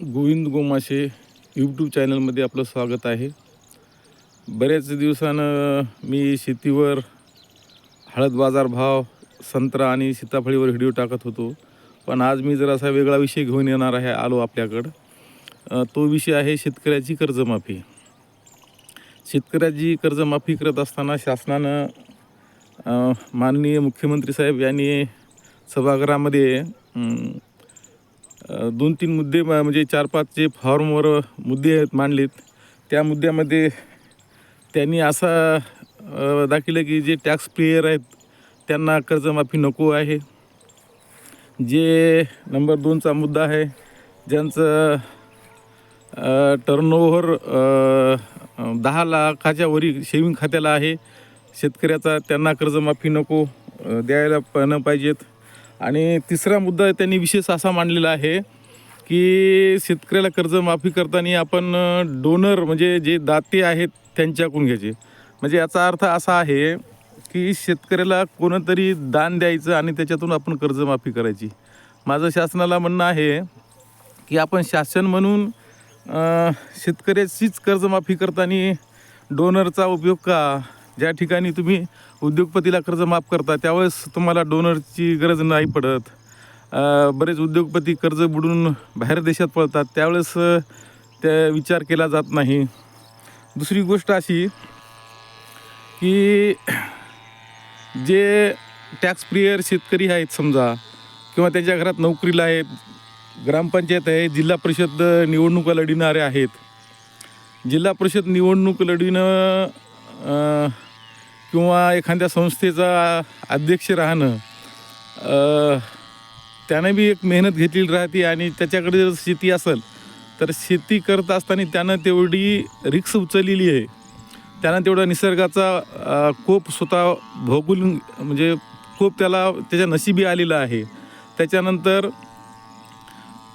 Govind Gomashe YouTube चॅनलमध्ये आपलं स्वागत आहे. बऱ्याच दिवसानं मी शेतीवर हळद बाजार भाव संत्रा आणि सीताफळीवर व्हिडिओ टाकत होतो. पण आज मी जरासा वेगळा विषय घेऊन येणार आहे आलो आपल्याकडं. तो विषय आहे शेतकऱ्याची कर्जमाफी. शेतकऱ्याची कर्जमाफी करत असताना शासनानं माननीय मुख्यमंत्री साहेब यांनी सभागृहामध्ये दोन तीन मुद्दे म्हणजे चार पाच जे फॉर्मवर मुद्दे आहेत मांडलेत त्या मुद्द्यामध्ये त्यांनी असा अ, दाखिलं की जे टॅक्स पेयर आहेत त्यांना कर्जमाफी नको आहे. जे नंबर दोनचा मुद्दा आहे ज्यांचं टर्नओव्हर दहा लाखाच्या वरी शेविंग खात्याला आहे शेतकऱ्याचा त्यांना कर्जमाफी नको द्यायला प न पाहिजेत. आणि तिसरा मुद्दा त्यांनी विशेष असा मांडलेला आहे की शेतकऱ्याला कर्जमाफी करताना आपण डोनर म्हणजे जे दाते आहेत त्यांच्याकडून घ्यायचे. म्हणजे याचा अर्थ असा आहे की शेतकऱ्याला कोणतरी दान द्यायचं आणि त्याच्यातून आपण कर्जमाफी करायची. माझं शासनाला म्हणणं आहे की आपण शासन म्हणून शेतकऱ्याचीच कर्जमाफी करताना डोनरचा उपयोग का ज्या ठिकाणी तुम्ही उद्योगपतीला कर्ज माफ करता त्यावेळेस तुम्हाला डोनरची गरज नाही पडत. बरेच उद्योगपती कर्ज बुडून बाहेर देशात पळतात त्यावेळेस त्या विचार केला जात नाही. दुसरी गोष्ट अशी की जे टॅक्स प्रियर शेतकरी आहेत समजा किंवा त्यांच्या घरात नोकरीला आहेत ग्रामपंचायत आहे जिल्हा परिषद निवडणुका लढविणारे आहेत. जिल्हा परिषद निवडणूक लढविणं किंवा एखाद्या संस्थेचा अध्यक्ष राहणं त्याने त्यानं बी एक मेहनत घेतलेली राहते आणि त्याच्याकडे जर शेती असेल तर शेती करत असताना त्यानं तेवढी रिक्स उचललेली आहे. त्यानं तेवढा निसर्गाचा कोप स्वतः भोगून म्हणजे कोप त्याला त्याच्या नशिबी आलेला आहे. त्याच्यानंतर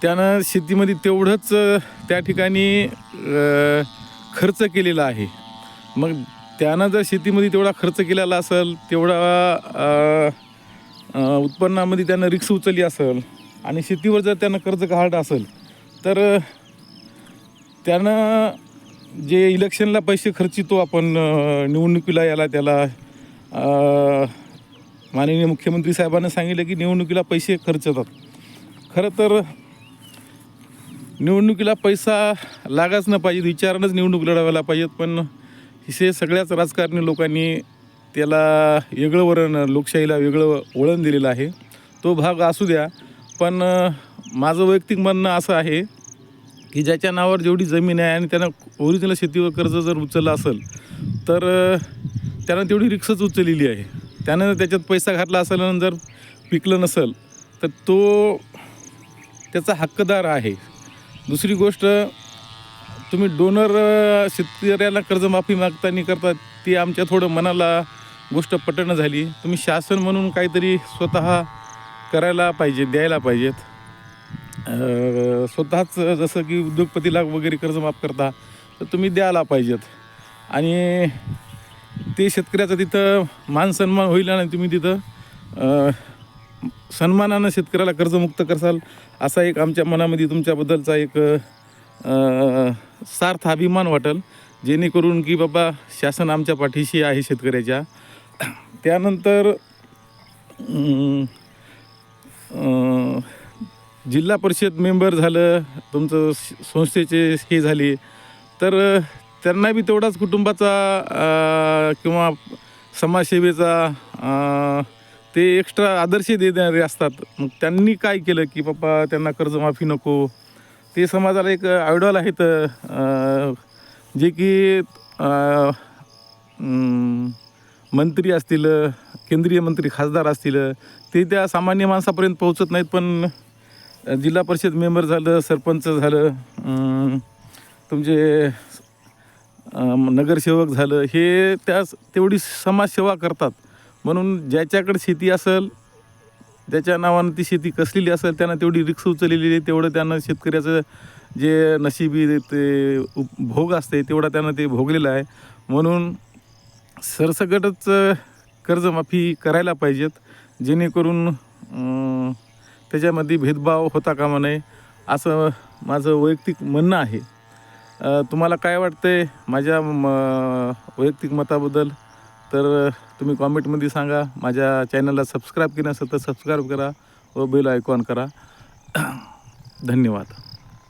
त्यानं शेतीमध्ये तेवढंच त्या ठिकाणी खर्च केलेला आहे. मग त्यानं जर शेतीमध्ये तेवढा खर्च केलेला असेल तेवढा उत्पन्नामध्ये त्यानं रिक्स उचलली असेल आणि शेतीवर जर त्यानं कर्ज काढलं असेल तर त्यानं जे इलेक्शनला पैसे खर्चितो आपण निवडणुकीला याला त्याला माननीय मुख्यमंत्री साहेबांना सांगितलं की निवडणुकीला पैसे खर्चतात. खरं तर निवडणुकीला पैसा लागाच न पाहिजे विचारानंच निवडणूक लढवायला पाहिजेत पण हे सगळ्याच राजकारणी लोकांनी त्याला वेगळं वरण लोकशाहीला वेगळं वळण दिलेलं आहे. तो भाग असू द्या पण माझं वैयक्तिक म्हणणं असं आहे की ज्याच्या नावावर जेवढी जमीन आहे आणि त्यानं ओरिजिनल शेतीवर कर्ज जर उचललं असेल तर त्यानं तेवढी रिक्सच उचललेली आहे. त्यानं त्याच्यात पैसा घातला असेल आणि जर पिकलं नसेल तर तो त्याचा हक्कदार आहे. दुसरी गोष्ट तुम्ही डोनर शेतकऱ्याला कर्जमाफी मागताना करता ती आमच्या थोडं मनाला गोष्ट पटणं झाली. तुम्ही शासन म्हणून काहीतरी स्वतः करायला पाहिजे द्यायला पाहिजेत. स्वतःच जसं की उद्योगपतीला वगैरे कर्जमाफ करता तर तुम्ही द्यायला पाहिजेत. आणि ते शेतकऱ्याचं तिथं मान सन्मान होईल आणि तुम्ही तिथं सन्मानानं शेतकऱ्याला कर्जमुक्त करसाल असा एक आमच्या मनामध्ये तुमच्याबद्दलचा एक सार्थ अभिमान वाटेल जेणेकरून की बाबा शासन आमच्या पाठीशी आहे शेतकऱ्याच्या. त्यानंतर जिल्हा परिषद मेंबर झालं तुमचं संस्थेचे हे झाले. तर त्यांना बी तेवढाच कुटुंबाचा किंवा समाजसेवेचा ते एक्स्ट्रा आदर्श देणारे असतात. मग त्यांनी काय केलं की बाबा त्यांना कर्जमाफी नको? ते समाजाला एक आयडॉल आहेत जे की मंत्री असतील केंद्रीय मंत्री खासदार असतील ते त्या सामान्य माणसापर्यंत पोहोचत नाहीत पण जिल्हा परिषद मेंबर झालं सरपंच झालं तुमचे नगरसेवक झालं हे त्या तेवढी समाजसेवा करतात. म्हणून ज्याच्याकडे शेती असेल ज्याच्या नावानं ती शेती कसलेली असेल त्यांना तेवढी रिक्स उचललेली आहे. तेवढं त्यांना शेतकऱ्याचं जे नशिबी ते उप- भोग असते तेवढा त्यांना ते भोगलेलं आहे. म्हणून सरसकटच कर्जमाफी करायला पाहिजेत. जेणेकरून त्याच्यामध्ये भेदभाव होता कामा नये असं माझं वैयक्तिक म्हणणं आहे. तुम्हाला काय वाटतंय? माझ्या म वैयक्तिक मताबद्दल? तर तुम्ही कॉमेंटमध्ये सांगा माझ्या चॅनलला सबस्क्राईब केलं नसेल तर सबस्क्राईब करा व बेल आयकॉन करा. धन्यवाद.